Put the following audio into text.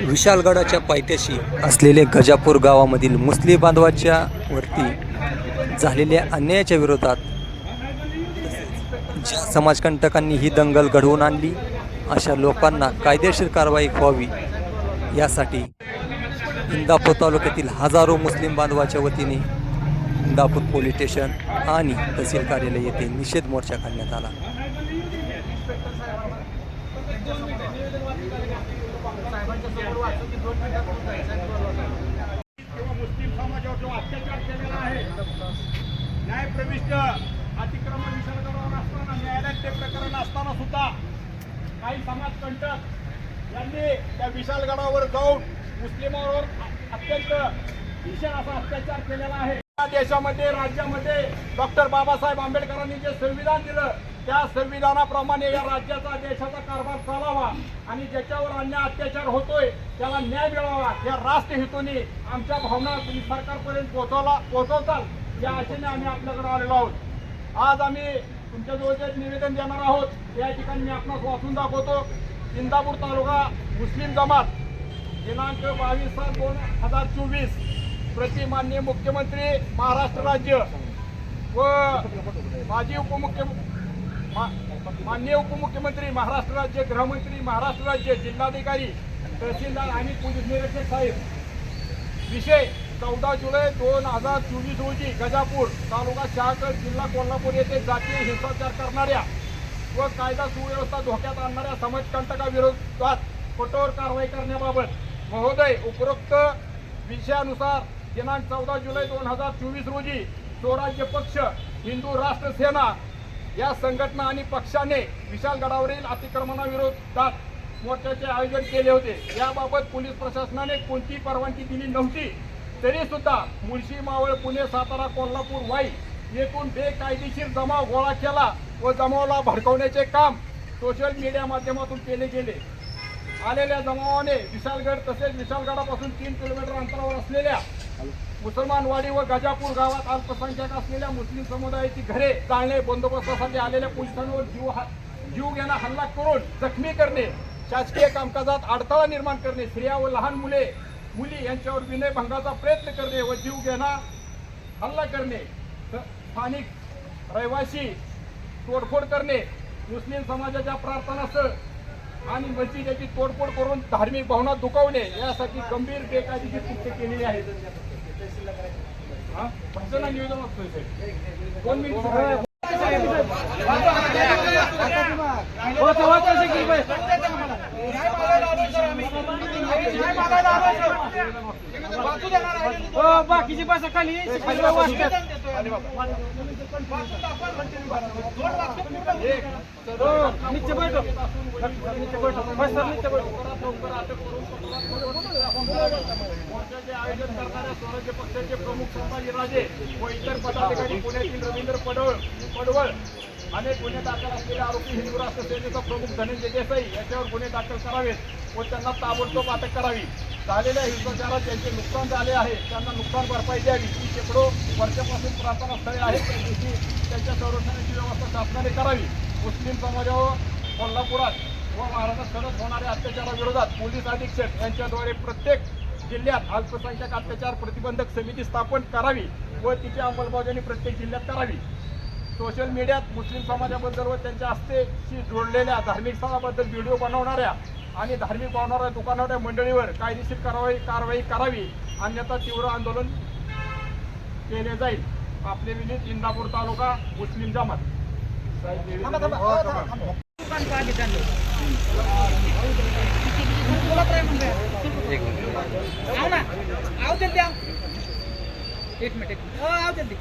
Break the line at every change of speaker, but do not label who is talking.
विशालगडाच्या पायथ्याशी असलेले गजापूर गावामधील मुस्लिम बांधवाच्या वरती झालेल्या अन्यायाच्या विरोधात ज्या समाजकंटकांनी ही दंगल घडवून आणली अशा लोकांना कायदेशीर कारवाई व्हावी यासाठी इंदापूर तालुक्यातील हजारो मुस्लिम बांधवाच्या वतीने इंदापूर पोलीस स्टेशन आणि तहसील कार्यालय येथे निषेध मोर्चा काढण्यात आला.
किंवा मुस्लिम समाजावर जो अत्याचार केलेला आहे न्यायप्रविष्ट अतिक्रमण विसर्जनावर असताना न्यायालयात ते प्रकरण असताना सुद्धा काही समाज कंटक यांनी त्या विशालगडावर जाऊन मुस्लिमांवर अत्यंत भीषण असा अत्याचार केलेला आहे. या देशामध्ये राज्यामध्ये डॉक्टर बाबासाहेब आंबेडकरांनी जे संविधान दिलं त्या संविधानाप्रमाणे या राज्याचा देशाचा कारभार चालावा आणि ज्याच्यावर अन्याय अत्याचार होतोय त्याला न्याय मिळावा या राष्ट्रहितोनी आमच्या भावना तुम्ही सरकारपर्यंत पोहोचवला पोहोचवताल या आशेने आम्ही आपल्याकडे आलेलो आहोत. आज आम्ही तुमच्याजवळ जे निवेदन देणार आहोत या ठिकाणी मी आपणास वाचून दाखवतो. इंदापूर तालुका मुस्लिम जमात दिनांक बावीस सात दोन हजार चोवीस प्रति माननीय मुख्यमंत्री महाराष्ट्र राज्य व माजी उपमुख्य माननीय उपमुख्यमंत्री महाराष्ट्र राज्य गृहमंत्री महाराष्ट्र राज्य जिल्हाधिकारी तहसीलदार आणि पोलीस निरीक्षक साहेब. विषय चौदा जुलै दोन हजार चोवीस रोजी गजापूर तालुका शहागड जिल्हा कोल्हापूर येथे जातीय हिंसाचार करणाऱ्या व कायदा सुव्यवस्था धोक्यात आणणाऱ्या समाजकंटकाविरोधात कठोर कारवाई करण्याबाबत महोदय उपरोक्त विषयानुसार दिनांक चौदा जुलै दोन हजार चोवीस रोजी स्वराज्य पक्ष हिंदू राष्ट्र सेना या संघटना आणि पक्षाने विशालगडावरील अतिक्रमणाविरोधात मोर्चाचे आयोजन केले होते. याबाबत पोलीस प्रशासनाने कोणतीही परवानगी दिली नव्हती. तरी सुद्धा मुळशी मावळ पुणे सातारा कोल्हापूर वाई येथून बेकायदेशीर जमाव गोळा केला व जमावाला भडकवण्याचे काम सोशल मीडिया माध्यमातून केले गेले. आलेल्या जमावाने विशालगड तसेच विशालगडापासून तीन किलोमीटर अंतरावर असलेल्या मुसलमानवाडी व गजापूर गावात अल्पसंख्याक असलेल्या मुस्लिम समुदायाची घरे जाळणे बंदोबस्तासाठी आलेल्या पोलिसांवर जीव हा- जीव घेणा हल्ला करून जखमी करणे शासकीय कामकाजात अडथळा निर्माण करणे स्त्रिया व लहान मुले मुली यांच्यावर विनयभंगाचा प्रयत्न करणे व जीव घेणा हल्ला करणे स्थानिक रहिवासी तोडफोड करणे मुस्लिम समाजाच्या प्रार्थनास्थळ आणि मस्जिदची तोडफोड करून धार्मिक भावना दुखावणे यासाठी गंभीर बेकायदेशीर कृत्य केलेली आहेत
बाकीची भाषा खाली वाचतात नित्य बैठक. नित्य बैठक. बसतात नित्य बैठक.
मोर्चाचे आयोजन करणाऱ्या स्वराज्य पक्षाचे प्रमुख संभाजी राजे व इतर पदाधिकारी पुण्यातील रवींद्र पडवळ पडवळ अनेक गुन्हे दाखल असलेले आरोपी हिंदू राष्ट्र सेनेचा प्रमुख धनंजय देसाई यांच्यावर गुन्हे दाखल करावेत व त्यांना ताबडतोब अटक करावी. झालेल्या हिंसाचारात ज्यांचे नुकसान झाले आहे त्यांना नुकसान भरपाई द्यावी. ही शेकडो वर्षापासून प्रार्थना स्थळे आहेत. त्या दिवशी त्यांच्या संरक्षणाची व्यवस्था शासनाने करावी. मुस्लिम समाजावर कोल्हापुरात व महाराष्ट्रात सतत होणाऱ्या अत्याचाराविरोधात पोलीस अधीक्षक यांच्याद्वारे प्रत्येक जिल्ह्यात अल्पसंख्याक अत्याचार प्रतिबंधक समिती स्थापन करावी व तिची अंमलबजावणी प्रत्येक जिल्ह्यात करावी. सोशल मीडियात मुस्लिम समाजाबद्दल व त्यांच्या आस्थेशी जोडलेल्या धार्मिक स्थळाबद्दल व्हिडिओ बनवणाऱ्या आणि धार्मिक बनवणाऱ्या दुकानाच्या मंडळीवर कायदेशीर कारवाई कारवाई करावी. अन्यथा तीव्र आंदोलन केले जाईल. आपले विनीत इंदापूर तालुका मुस्लिम जमात.
एक मिनिट एक मिनिट. हो, एक जल्दी.